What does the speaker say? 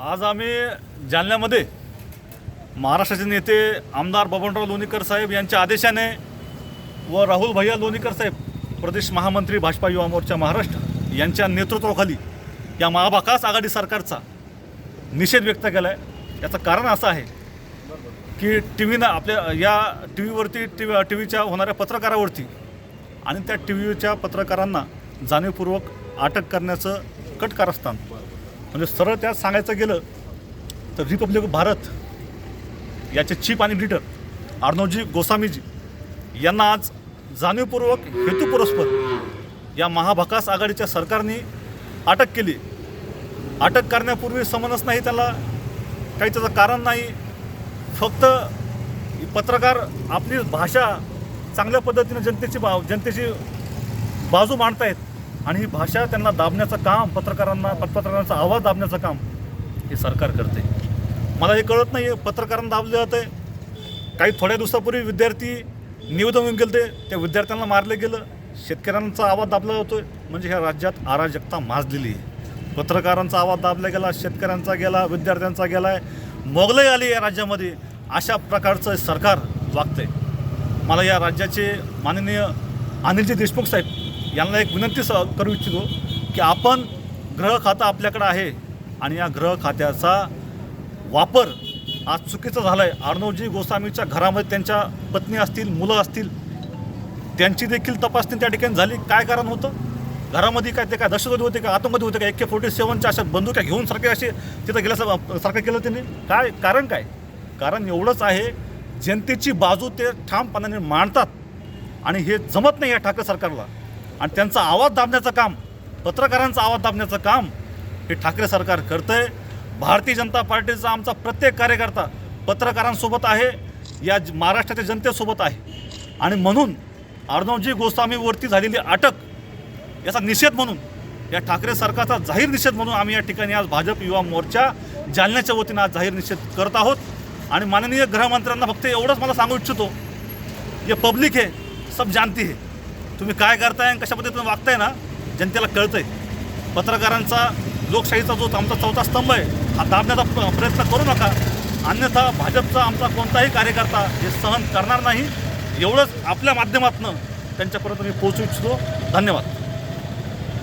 आज आम्ही जालन्यामध्ये महाराष्ट्राचे नेते आमदार बबनराव लोणीकर साहेब यांच्या आदेशाने व राहुल भैया लोणीकर साहेब प्रदेश महामंत्री भाजपा युवा मोर्चा महाराष्ट्र यांच्या नेतृत्वाखाली या महाबाकास आघाडी सरकारचा निषेध व्यक्त केला आहे याचं कारण असं आहे की टी व्हीनं आपल्या या टी व्हीवरती टी व्ही टी व्हीच्या होणाऱ्या पत्रकारावरती आणि त्या टी व्हीच्या पत्रकारांना जाणीवपूर्वक अटक करण्याचं कट कारस्थान म्हणजे सरळ त्यात सांगायचं गेलं तर रिपब्लिक भारत याचे चीफ आणि लिडर अर्णवजी गोसामीजी यांना आज जाणीवपूर्वक हेतुपुरस्पर या महाभकास आघाडीच्या सरकारने अटक केली. अटक करण्यापूर्वी समजच नाही त्याला काही त्याचं कारण नाही. फक्त पत्रकार आपली भाषा चांगल्या पद्धतीने जनतेची बा जनतेची बाजू मांडतायत. आणि ही भाषा त्यांना दाबण्याचं काम पत्रकारांना पत्रकारांचा आवाज दाबण्याचं काम हे सरकार करते. मला हे कळत नाही पत्रकारांना दाबलं जातं आहे काही थोड्या दिवसापूर्वी विद्यार्थी निवेदन होऊन गेले त्या विद्यार्थ्यांना मारलं गेलं. शेतकऱ्यांचा आवाज दाबला जातोय. म्हणजे ह्या राज्यात अराजकता माजलेली आहे. पत्रकारांचा आवाज दाबला गेला शेतकऱ्यांचा गेला विद्यार्थ्यांचा गेला आहे मोगलही आली या राज्यामध्ये. अशा प्रकारचं सरकार वागतंय. मला या राज्याचे माननीय अनिलजी देशमुख साहेब यांना एक विनंती स करू इच्छितो की आपण ग्रह खातं आपल्याकडं आहे आणि या ग्रह खात्याचा वापर आज चुकीचा झाला आहे अर्णवजी गोस्वामीच्या घरामध्ये त्यांच्या पत्नी असतील मुलं असतील त्यांची देखील तपासणी त्या ठिकाणी झाली. काय कारण होतं? घरामध्ये काय ते काय दहशतवादी होते का? आतंकवादी होते का? एके फोर्टी सेवनच्या अशा बंदुका घेऊन सारखे असे तिथं गेल्यासारखं सारखं केलं त्यांनी. काय कारण काय? कारण एवढंच आहे जनतेची बाजू ते ठामपणाने मांडतात आणि हे जमत नाही या ठाकरे सरकारला. आणि त्यांचा आवाज दाबण्याचं काम पत्रकारांचा आवाज दाबण्याचं काम हे ठाकरे सरकार करतं आहे भारतीय जनता पार्टीचा आमचा प्रत्येक कार्यकर्ता पत्रकारांसोबत आहे या महाराष्ट्राच्या जनतेसोबत आहे. आणि म्हणून अर्णवजी गोस्वामीवरती झालेली अटक याचा निषेध म्हणून या ठाकरे सरकारचा जाहीर निषेध म्हणून आम्ही या ठिकाणी आज भाजप युवा मोर्चा जालन्याच्या वतीनं आज जाहीर निषेध करत आहोत. आणि माननीय गृहमंत्र्यांना फक्त एवढंच मला सांगू इच्छितो जे पब्लिक आहे सब जानती है तुम्ही काय करताय आणि कशा पद्धतीनं वागताय ना जनतेला कळतंय. पत्रकारांचा लोकशाहीचा जो आमचा चौथा स्तंभ आहे हा दाबण्याचा प्रयत्न करू नका. अन्यथा भाजपचा आमचा कोणताही कार्यकर्ता हे सहन करणार नाही. एवढंच आपल्या माध्यमातून त्यांच्यापर्यंत मी पोहोचू इच्छितो. धन्यवाद.